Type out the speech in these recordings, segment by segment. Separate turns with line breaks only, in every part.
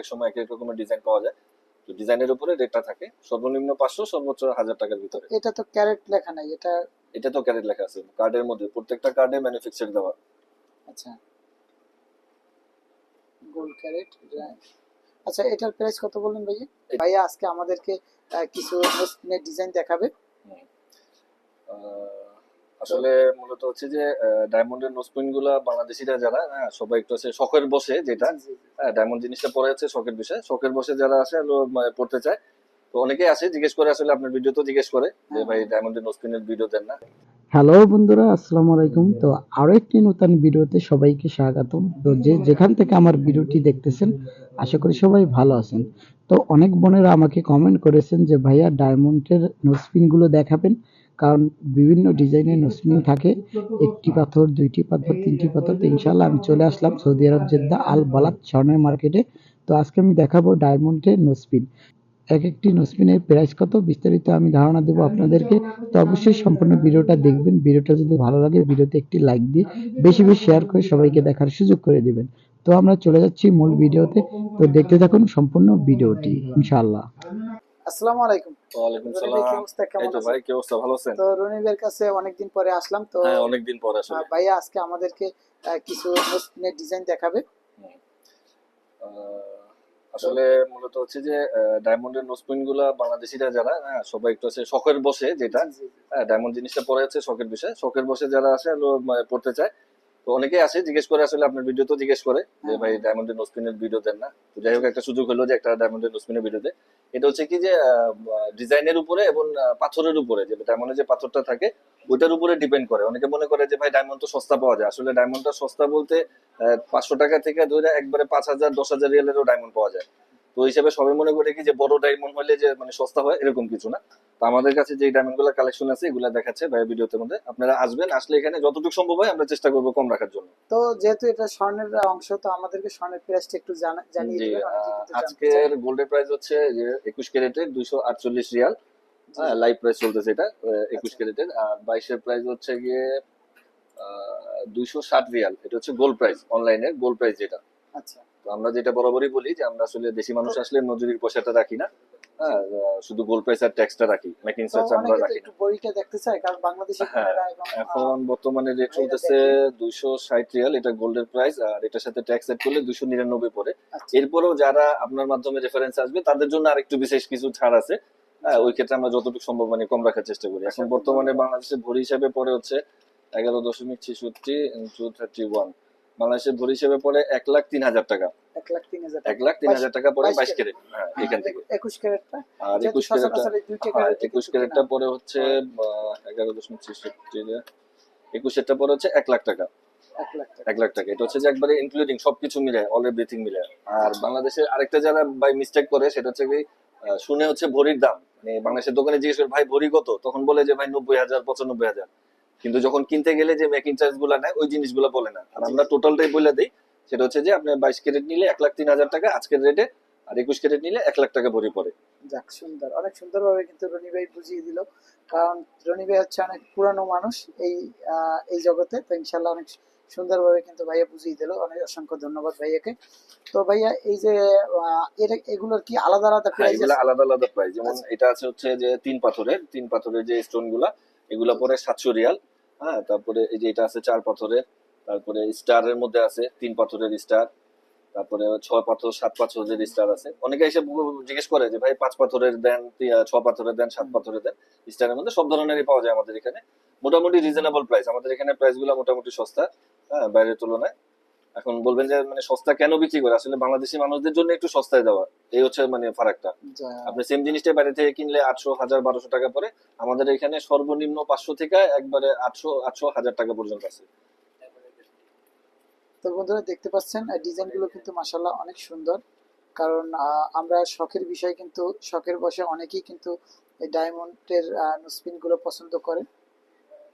এক সময় এক এক রকমের ডিজাইন পাওয়া যায়। তো ডিজাইনের উপরে রেটটা থাকে। সর্বনিম্ন পাঁচশো সর্বোচ্চ হাজার টাকার ভিতরে।
এটা তো ক্যারেট লেখা নাই এটা
এটা তো ক্যারেট লেখা আছে। কার্ডের মধ্যে প্রত্যেকটা কার্ডে ম্যানুফ্যাকচার দেওয়া।
আচ্ছা। ক্যারেট আচ্ছা এটার প্রাইস কত বললেন ভাইয়া? ভাইয়া আজকে আমাদেরকে কিছু ডিজাইন দেখাবে।
আসলে মূলত হচ্ছে যে ডায়মন্ডের নোসপিনগুলা বাংলাদেশিরা যারা হ্যাঁ, সবাই একটু আছে শখের বসে যেটা
জি।
হ্যাঁ ডায়মন্ড জিনিসটা পরে আছে শখের বিষয়। শখের বসে যারা আছে মানে পড়তে চায়। তো অনেকেই আসে জিজ্ঞেস করে আসলে আপনার ভিডিও তো জিজ্ঞেস করে যে
হ্যাঁ।
ভাই ডায়মন্ডের নোসপিনের ভিডিও দেন না?
হ্যালো বন্ধুরা আসসালামু আলাইকুম। তো আরও একটি নতুন ভিডিওতে সবাইকে স্বাগতম। তো যে যেখান থেকে আমার ভিডিওটি দেখতেছেন আশা করি সবাই ভালো আছেন। তো অনেক বোনেরা আমাকে কমেন্ট করেছেন যে ভাইয়া ডায়মন্ডের নোসপিনগুলো দেখাবেন। কারণ বিভিন্ন ডিজাইনের নোসপিন থাকে, একটি পাথর, দুইটি পাথর, তিনটি পাথর, তো ইনশাল্লাহ আমি চলে আসলাম সৌদি আরব জেদ্দা আল বালাত স্বর্ণের মার্কেটে তো আজকে আমি দেখাবো ডায়মন্ডের নোসপিন এক একটি নোসপিনের প্রাইস কত? বিস্তারিত আমি ধারণা দেবো আপনাদেরকে। তো অবশ্যই সম্পূর্ণ ভিডিওটা দেখবেন। ভিডিওটা যদি ভালো লাগে, ভিডিওতে একটি লাইক দিয়ে বেশি বেশি শেয়ার করে সবাইকে দেখার সুযোগ করে দিবেন। তো আমরা চলে যাচ্ছি মূল ভিডিওতে। তো দেখতে থাকুন সম্পূর্ণ ভিডিওটি, ইনশাআল্লাহ।
আসসালামু আলাইকুম।
ওয়ালাইকুম
রনি ভাই, কি
সালাম এই তো ভাই কি অবস্থা? ভালো আছেন?
তো রনি ভাইয়ের কাছে অনেকদিন পরে আসলাম তো
হ্যাঁ অনেকদিন পর আসলে।
আহ, আজকে আমাদেরকে কিছু স্পিনের ডিজাইন দেখাবে।
আসলে মূলত হচ্ছে যে ডায়মন্ডেরগুলা বাংলাদেশিরা যারা হ্যাঁ, সবাই একটু আছে শখের বসে যেটা
জি।
হ্যাঁ ডায়মন্ড জিনিসটা পরে আছে শখের বিষয়। শখের বসে যারা আছে মানে পড়তে চায় তো অনেকেই আসে জিজ্ঞেস করে আসলে আপনার ভিডিও তো জিজ্ঞেস করে যে
হ্যাঁ।
ভাই ডায়মন্ডের নোসপিনের ভিডিও দেন না? তো যাই হোক একটা সুযোগ হলো যে একটা ডায়মন্ডের নোসপিনের ভিডিও দেয় এটা হচ্ছে কি যে ডিজাইনের উপরে এবং পাথরের উপরে যে ডায়মন্ডের যে পাথরটা থাকে ওইটার উপরে ডিপেন্ড করে। অনেকে মনে করে যে ভাই ডায়মন্ড তো সস্তা পাওয়া যায়। আসলে ডায়মন্ডটা সস্তা বলতে পাঁচশো টাকা থেকে ধরে একবারে পাঁচ হাজার দশ হাজার রিয়ালেরও ডায়মন্ড পাওয়া যায়। তো হিসাবে সবাই মনে করে কি যে বড় ডায়মন্ড হলে যে মানে সস্তা হয় এরকম কিছু না। আমাদের কাছে যে ডায়মন্ডগুলো কালেকশন আছে এগুলা দেখাচ্ছে ভাই ভিডিওতে মধ্যে। আপনারা আসবেন আসলে এখানে যতটুকু সম্ভব হয় আমরা চেষ্টা করব কম রাখার জন্য।
তো যেহেতু এটা স্বর্ণের অংশ তো আমাদেরকে স্বর্ণের প্রাইসটা একটু জানিয়ে দিবেন
আজকের গোল্ডের প্রাইস হচ্ছে যে একুশ ক্যারেটের দুইশো আটচল্লিশ রিয়াল। হ্যাঁ লাইভ প্রাইস চলতেছে এটা একুশ
আচ্ছা।
ক্যারেটের। আর বাইশের প্রাইস হচ্ছে গিয়ে দুইশো ষাট রিয়াল। এটা হচ্ছে গোল্ড প্রাইস অনলাইনে গোল্ড প্রাইস যেটা।
আচ্ছা।
তো আমরা যেটা বরাবরই বলি যে আমরা আসলে দেশি মানুষ আসলে মজুরির পয়সাটা রাখি না। হ্যাঁ শুধু গোল্ড প্রাইস আর ট্যাক্সটা রাখি মেকিং
তো
চার্জ আমরা রাখি।
একটু দেখতে চায় কারণ বাংলাদেশি
হ্যাঁ, এখন বর্তমানে রেট চলতেছে দুইশো ষাট রিয়াল এটা গোল্ডের প্রাইস আর এটার সাথে ট্যাক্স এড করলে দুইশো নিরানব্বই পড়ে।
আচ্ছা,
এরপরেও যারা আপনার মাধ্যমে রেফারেন্স আসবে তাদের জন্য আরেকটু বিশেষ কিছু ছাড় আছে। হ্যাঁ, ওই ক্ষেত্রে আমরা যতটুকু সম্ভব মানে কম রাখার চেষ্টা করি। এখন
আচ্ছা,
বর্তমানে বাংলাদেশের ভরি হিসাবে পড়ে হচ্ছে এগারো দশমিক ছেষট্টি ইন্টু থার্টি ওয়ান বাংলাদেশের ভরি হিসেবে পড়ে এক লাখ তিন হাজার টাকা।
এক লাখ তিন হাজার
এক লাখ তিন হাজার টাকা পড়ে
বাইশ
বাইশ ক্যারেট। হ্যাঁ এখান থেকে।
একুশ ক্যারেটটা।
আর একুশ ক্যারেটটা হ্যাঁ
ক্যারেট
একুশ ক্যারেটটা পরে হচ্ছে এগারো দশমিক ছেষট্টি একুশেরটা পরে হচ্ছে এক লাখ টাকা।
এক লাখ টাকা।
এক লাখ টাকা। এটা হচ্ছে যে একবারে ইনক্লুডিং সবকিছু মিলে অল এভরিথিং মিলে। আর বাংলাদেশের আরেকটা যারা বাই মিস্টেক করে সেটা হচ্ছে কি শুনে হচ্ছে ভরির দাম। মানে বাংলাদেশের দোকানে জিজ্ঞেস করে ভাই ভরি কত? তখন বলে যে ভাই নব্বই হাজার পঁচানব্বই হাজার। কিন্তু যখন কিনতে গেলে যে মেকিং চার্জগুলা নেয় ওই জিনিসগুলো বলে না। আর আমরা টোটালটাই বলে দিই সেটা হচ্ছে যে আপনি বাইশ ক্যারেট নিলে এক লাখ তিন হাজার টাকা আজকের রেটে আর একুশ ক্যারেট নিলে এক লাখ টাকা ভরি পড়ে।
যাক সুন্দর। অনেক সুন্দরভাবে কিন্তু রনি ভাই বুঝিয়ে দিল। কারণ রনি ভাই হচ্ছে অনেক পুরানো মানুষ এই এই জগতে তো ইনশাল্লাহ অনেক সুন্দরভাবে কিন্তু ভাইয়া বুঝিয়ে দিল। অনেক অসংখ্য ধন্যবাদ ভাইয়াকে। তো ভাইয়া এই যে এটা এগুলোর কি আলাদা আলাদা
হ্যাঁ
প্রাইস
এগুলো আলাদা আলাদা প্রাইস যেমন
আচ্ছা।
এটা আছে হচ্ছে যে তিন পাথরের তিন পাথরের যে স্টোনগুলা এগুলো পরে সাতশো রিয়াল। হ্যাঁ তারপরে এই যে এটা আছে চার পাথরের তারপরে স্টারের মধ্যে আছে তিন পাথরের স্টার তারপরে ছয় পাথর সাত পাথরের স্টার আছে। অনেকে এসে জিজ্ঞেস করে যে ভাই পাঁচ পাথরের দেন তি- আহ, ছ পাথরের দেন সাত পাথরের দেন। স্টারের মধ্যে সব ধরনেরই পাওয়া যায় আমাদের এখানে। মোটামুটি রিজনেবল প্রাইস আমাদের এখানে প্রাইসগুলো মোটামুটি সস্তা হ্যাঁ বাইরের তুলনায়। এখন বলবেন যে মানে সস্তা কেন বিক্রি করে? আসলে বাংলাদেশি মানুষদের জন্য একটু সস্তায় দেওয়া। এই হচ্ছে মানে ফারাকটা। আপনি সেম জিনিসটা বাইরে থেকে কিনলে আটশো হাজার বারোশো টাকা পরে আমাদের এখানে সর্বনিম্ন পাঁচশো থেকে একবারে আটশো আটশো হাজার টাকা পর্যন্ত আছে।
তো বন্ধুরা দেখতে পাচ্ছেন ডিজাইনগুলো কিন্তু মাসাল্লাহ অনেক সুন্দর। কারণ আমরা শখের বিষয় কিন্তু, শখের বসে অনেকেই কিন্তু এই ডায়মন্ডেরগুলো পছন্দ করে।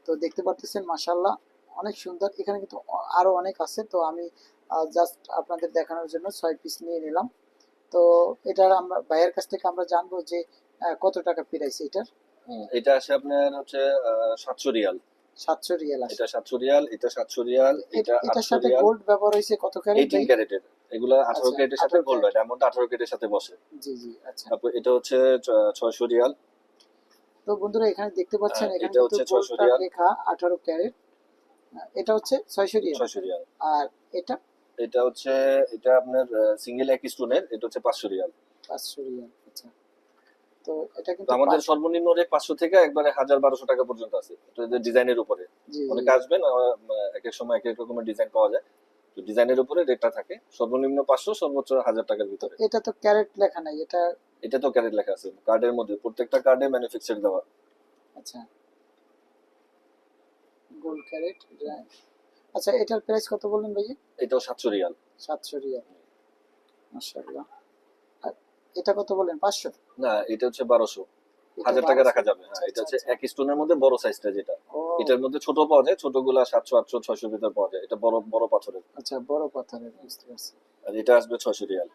তো দেখতে পারতেছেন মাসাল্লাহ অনেক সুন্দর। এখানে কিন্তু অ- আরও অনেক আছে। তো আমি জাস্ট আপনাদের দেখানোর জন্য ছয় পিস নিয়ে নিলাম। তো এটার আমরা, ভাইয়ের কাছ থেকে আমরা জানব যে কত টাকা প্রাইস এটার?
এটা আসে আপনার হচ্ছে সাতশো রিয়াল।
সাতশো রিয়াল আছে।
এটা সাতশো রিয়াল এটা সাতশো রিয়াল এটা রিয়াল।
গোল্ড ব্যবহার কত ক্যারেট
ক্যারেটের এগুলো ক্যারেটের সাথে গোল্ড হয় ডায়মন্ড আঠারো ক্যারেটের সাথে বসে।
জি জি আচ্ছা।
তারপর এটা হচ্ছে ছ- ছয়শো রিয়াল।
তো বন্ধুরা এখানে দেখতে পাচ্ছেন
হ্যাঁ,
এখানে
এটা হচ্ছে 600 রিয়াল।
লেখা আঠারো ক্যারেট এটা হচ্ছে ছয়শো রিয়াল।
ছয়শো রিয়াল।
আর এটা?
এটা হচ্ছে এটা আপনার সিঙ্গেল এক স্টোনের এটা হচ্ছে পাঁচশো রিয়াল।
পাঁচশো রিয়াল। তো এটা কিন্তু
আমাদের সর্বনিম্ন রেট পাঁচশো থেকে একবারে হাজার বারোশো টাকা পর্যন্ত আছে। তো এদের ডিজাইনের উপরে। অনেক আসবেন এক এক সময় এক এক রকমের ডিজাইন পাওয়া যায়। তো ডিজাইনের উপরে রেটটা থাকে। সর্বনিম্ন পাঁচশো সর্বোচ্চ হাজার টাকার ভিতরে।
এটা তো ক্যারেট লেখা নাই এটা
এটা তো ক্যারেট লেখা আছে। কার্ডের মধ্যে প্রত্যেকটা কার্ডে ম্যানুফ্যাকচার দেওয়া।
আচ্ছা। গোল্ড ক্যারেট আচ্ছা এটার প্রাইস কত বললেন ভাইয়া?
এটাও সাতশো রিয়াল।
সাতশো রিয়াল। মাশাআল্লাহ। এটা কত বললেন পাঁচশো?
না এটা হচ্ছে বারোশো। হাজার টাকা রাখা যাবে। হ্যাঁ এটা হচ্ছে এক স্টোনের মধ্যে বড় সাইজটা যেটা। এটার মধ্যে ছোট পাওয়া যায় ছোটগুলা সাতশো আটশো ছয়শো ভিতর পাওয়া যায়। এটা বড় বড় পাথরের।
আচ্ছা বড় পাথরের বুঝতে পারছি।
আর এটা আসবে ছয়শো রিয়াল।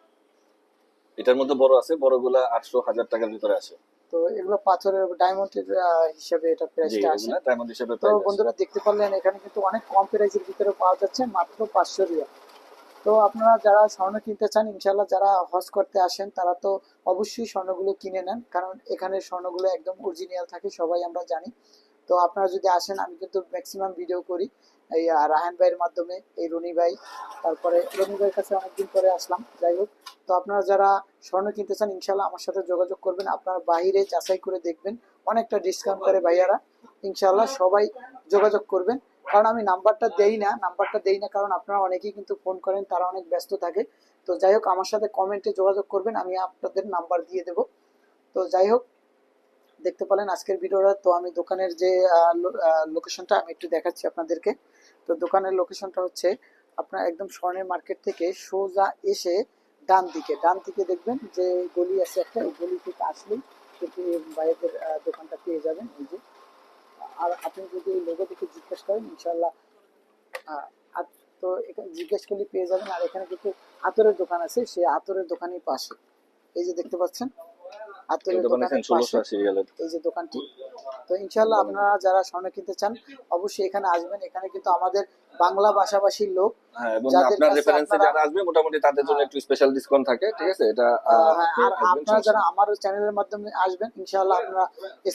এটার মধ্যে বড় আছে বড়গুলা আটশো হাজার টাকার ভিতরে আসে
তো এগুলো পাথরের ডায়মন্ডের হিসাবে এটা প্রাইসটা আসে।
ডায়মন্ড হিসেবে
তো বন্ধুরা দেখতে পারলেন এখানে কিন্তু অনেক কম প্রাইসের ভিতরে পাওয়া যাচ্ছে মাত্র পাঁচশো রিয়াল। তো আপনারা যারা স্বর্ণ কিনতে চান ইনশাল্লাহ যারা হজ করতে আসেন, তারা তো অবশ্যই স্বর্ণগুলো কিনে নেন। কারণ এখানে স্বর্ণগুলো একদম অরিজিনাল থাকে, সবাই আমরা জানি। তো আপনারা যদি আসেন, আমি কিন্তু ম্যাক্সিমাম ভিডিও করি। এই রাহান ভাইয়ের মাধ্যমে, এই রনি ভাই, তারপরে রনি ভাইয়ের কাছে অনেকদিন পরে আসলাম, যাই হোক। তো আপনারা যারা স্বর্ণ কিনতে চান ইনশাল্লাহ আমার সাথে যোগাযোগ করবেন। আপনারা বাইরে যাচাই করে দেখবেন, অনেকটা ডিসকাউন্ট করে ভাইয়ারা। ইনশাল্লাহ সবাই যোগাযোগ করবেন। কারণ আমি নাম্বারটা দেই না নাম্বারটা দেই না কারণ আপনারা অনেকেই কিন্তু ফোন করেন তারা অনেক ব্যস্ত থাকে। তো যাই হোক আমার সাথে কমেন্টে যোগাযোগ করবেন আমি আপনাদের নাম্বার দিয়ে দেব। তো যাই হোক দেখতে পেলেন আজকের ভিডিওটা। তো আমি দোকানের যে লোকেশনটা আমি একটু দেখাচ্ছি আপনাদেরকে। তো দোকানের লোকেশনটা হচ্ছে আপনার একদম স্বর্ণের মার্কেট থেকে সোজা এসে ডান দিকে। ডান দিকে দেখবেন যে গলি আছে একটা ওই গলি থেকে আসলেই আহ, দোকানটা পেয়ে যাবেন। এই যে আর আপনি যদি লোগো দেখে জিজ্ঞেস করেন ইনশাল্লাহ তো এখানে জিজ্ঞেস করলে পেয়ে যাবেন। আর এখানে কিন্তু আতরের দোকান আছে, সেই আতরের দোকানের পাশে। এই যে দেখতে পাচ্ছেন? আতরের
দোকান
দোকানের পাশে এই যে দোকানটি। তো ইনশাল্লাহ আপনারা যারা স্বর্ণ কিনতে চান অবশ্যই এখানে আসবেন। এখানে কিন্তু আমাদের বাংলা ভাষাভাষীর লোক
এবং
যাদের
আপনার রেফারেন্সে যারা আসবে মোটামুটি তাদের জন্য। একটু স্পেশাল ডিসকাউন্ট থাকে ঠিক আছে? এটা আহ,
আহ,
আপনি
আর আপনারা যারা আমার চ্যানেলের মাধ্যমে আসবেন ইনশাআল্লাহ আপনারা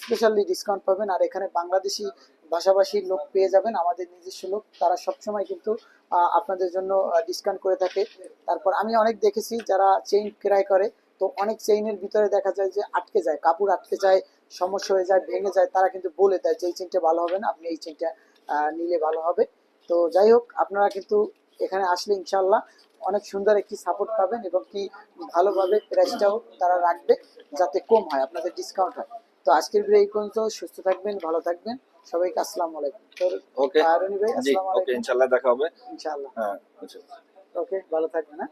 স্পেশালি ডিসকাউন্ট পাবেন। আর এখানে বাংলাদেশি ভাষাভাষীর লোক পেয়ে যাবেন আমাদের নিজস্ব লোক। তারা সবসময় কিন্তু আপনাদের জন্য ডিসকাউন্ট করে থাকে। তারপর আমি অনেক দেখেছি যারা চেইন ক্রয় করে তো অনেক চেইনের ভিতরে দেখা যায় যে আটকে যায় কাপড় আটকে যায় সমস্যা হয়ে যায় ভেঙে যায় তারা কিন্তু বলে দেয় যে এই চেইনটা ভালো হবে না আপনি এই চেইনটা নিলে ভালো হবে। তো যাই হোক আপনারা কিন্তু এখানে আসলে ইনশাআল্লাহ অনেক সুন্দর একটি সাপোর্ট পাবেন এবং কি ভালোভাবে প্রাইসটাও তারা রাখবে যাতে কম হয় আপনাদের ডিসকাউন্ট হয়। তো আজকের ভিডিও এই পর্যন্ত সুস্থ থাকবেন ভালো থাকবেন সবাইকে আসসালামু আলাইকুম।
ওকে
আহ, রনি ভাই আসসালামু আলাইকুম।
ইনশাল্লাহ দেখা হবে।
ইনশাআল্লাহ।
হ্যাঁ আচ্ছা।
ওকে ভালো থাকবেন হ্যাঁ।